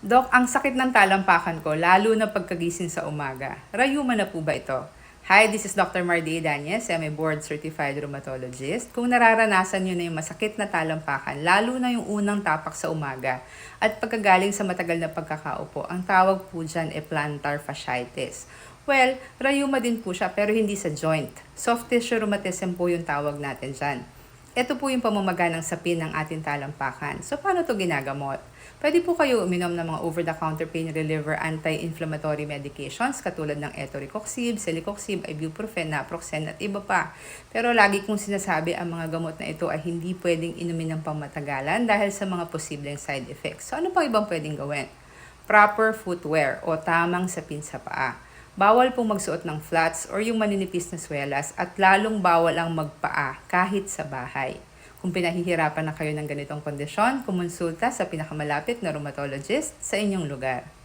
Dok, ang sakit ng talampakan ko, lalo na pagkagising sa umaga. Rayuma na po ba ito? Hi, this is Dr. Mardy Danyes. I'm a board certified rheumatologist. Kung nararanasan nyo na yung masakit na talampakan, lalo na yung unang tapak sa umaga, at pagkagaling sa matagal na pagkakaupo, ang tawag po dyan ay plantar fasciitis. Well, rayuma din po siya pero hindi sa joint. Soft tissue rheumatism po yung tawag natin dyan. Ito po yung pamamaga ng sapin ng ating talampakan. So, paano to ginagamot? Pwede po kayo uminom ng mga over-the-counter pain reliever anti-inflammatory medications katulad ng etoricoxib, celecoxib, ibuprofen, naproxen at iba pa. Pero lagi kong sinasabi ang mga gamot na ito ay hindi pwedeng inumin ng pangmatagalan dahil sa mga posibleng side effects. So, ano pang ibang pwedeng gawin? Proper footwear o tamang sapin sa paa. Bawal pong magsuot ng flats or yung maninipis na swelas at lalong bawal ang magpaa kahit sa bahay. Kung pinahihirapan na kayo ng ganitong kondisyon, kumonsulta sa pinakamalapit na rheumatologist sa inyong lugar.